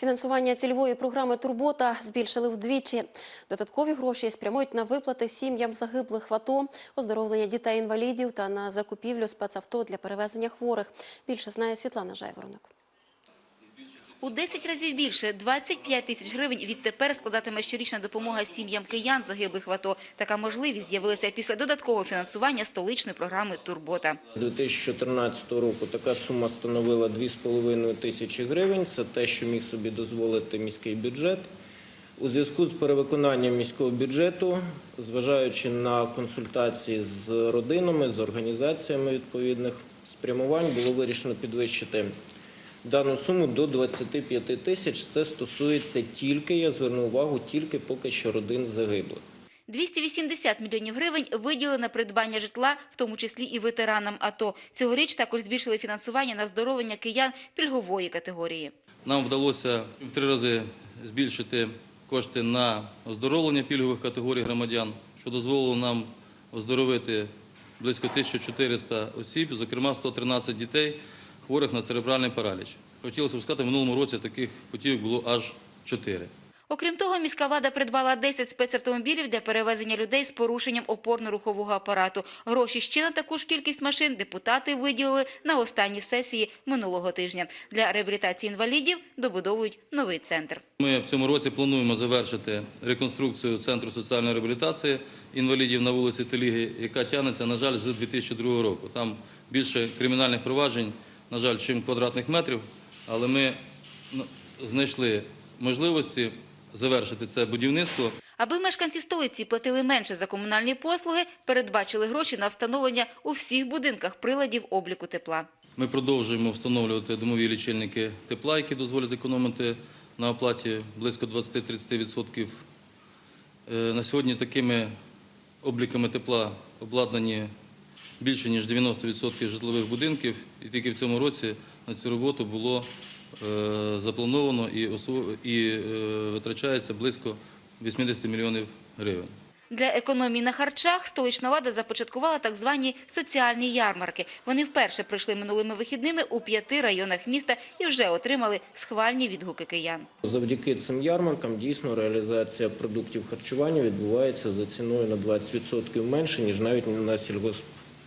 Фінансування цільової програми Турбота збільшили вдвічі. Додаткові гроші спрямують на виплати сім'ям загиблих в АТО, оздоровлення дітей-інвалідів та на закупівлю спецавто для перевезення хворих. Більше знає Світлана Жайворонок. У 10 разів більше – 25 тисяч гривень відтепер складатиме щорічна допомога сім'ям киян загиблих в АТО. Така можливість з'явилася після додаткового фінансування столичної програми «Турбота». З 2014 року така сума становила 2,5 тисячі гривень. Це те, що міг собі дозволити міський бюджет. У зв'язку з перевиконанням міського бюджету, зважаючи на консультації з родинами, з організаціями відповідних спрямувань, було вирішено підвищити дану суму до 25 тисяч. Це стосується тільки, я зверну увагу, тільки поки що родин загиблих. 280 мільйонів гривень виділили на придбання житла, в тому числі і ветеранам АТО. Цьогоріч також збільшили фінансування на здоровлення киян пільгової категорії. Нам вдалося в три рази збільшити кошти на оздоровлення пільгових категорій громадян, що дозволило нам оздоровити близько 1400 осіб, зокрема 113 дітей, хворих на церебральний параліч. Хотілося б сказати, в минулому році таких путівок було аж 4. Окрім того, міська влада придбала 10 спецавтомобілів для перевезення людей з порушенням опорно-рухового апарату. Гроші ще на таку ж кількість машин депутати виділили на останній сесії минулого тижня. Для реабілітації інвалідів добудовують новий центр. Ми в цьому році плануємо завершити реконструкцію Центру соціальної реабілітації інвалідів на вулиці Теліги, яка тягнеться, на жаль, з 2002 року. Там більше кримінальних проваджень, на жаль, чим квадратних метрів, але ми ну, знайшли можливості завершити це будівництво. Аби мешканці столиці платили менше за комунальні послуги, передбачили гроші на встановлення у всіх будинках приладів обліку тепла. Ми продовжуємо встановлювати домові лічильники тепла, які дозволять економити на оплаті близько 20-30%. Е, На сьогодні такими обліками тепла обладнані більше ніж 90% житлових будинків, і тільки в цьому році на цю роботу було е, заплановано і, осво- е, витрачається близько 80 мільйонів гривень. Для економії на харчах столична влада започаткувала так звані соціальні ярмарки. Вони вперше прийшли минулими вихідними у п'яти районах міста і вже отримали схвальні відгуки киян. Завдяки цим ярмаркам дійсно реалізація продуктів харчування відбувається за ціною на 20% менше, ніж навіть на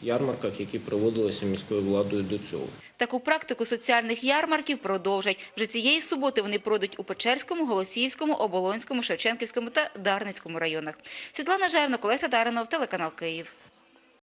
сільгоспярмарках, які проводилися міською владою до цього. Таку практику соціальних ярмарків продовжать. Вже цієї суботи вони пройдуть у Печерському, Голосіївському, Оболонському, Шевченківському та Дарницькому районах. Світлана Жерно, Олег Татаринов, телеканал Київ.